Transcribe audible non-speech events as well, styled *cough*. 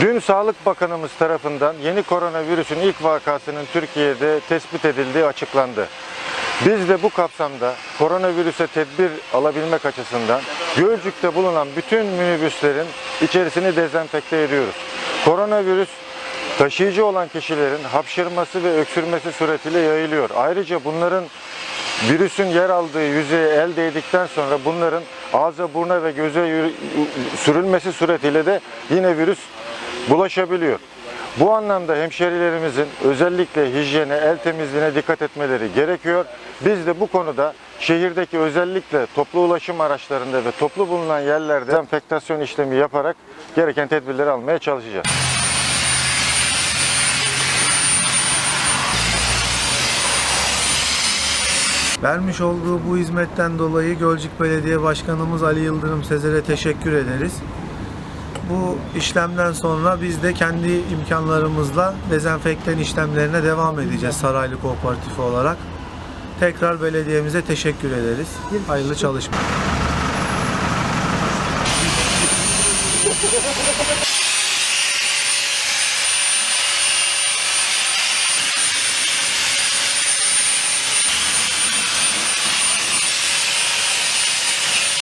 Dün Sağlık Bakanımız tarafından yeni koronavirüsün ilk vakasının Türkiye'de tespit edildiği açıklandı. Biz de bu kapsamda koronavirüse tedbir alabilmek açısından Gölcük'te bulunan bütün minibüslerin içerisini dezenfekte ediyoruz. Koronavirüs taşıyıcı olan kişilerin hapşırması ve öksürmesi suretiyle yayılıyor. Ayrıca bunların virüsün yer aldığı yüzeye el değdikten sonra bunların ağza, burna ve göze sürülmesi suretiyle de yine virüs bulaşabiliyor. Bu anlamda hemşerilerimizin özellikle hijyene, el temizliğine dikkat etmeleri gerekiyor. Biz de bu konuda şehirdeki özellikle toplu ulaşım araçlarında ve toplu bulunan yerlerde dezenfektasyon işlemi yaparak gereken tedbirleri almaya çalışacağız. Vermiş olduğu bu hizmetten dolayı Gölcük Belediye Başkanımız Ali Yıldırım Sezer'e teşekkür ederiz. Bu işlemden sonra biz de kendi imkanlarımızla dezenfektan işlemlerine devam edeceğiz Saraylı Kooperatifi olarak. Tekrar belediyemize teşekkür ederiz. Hayırlı çalışmalar. *laughs*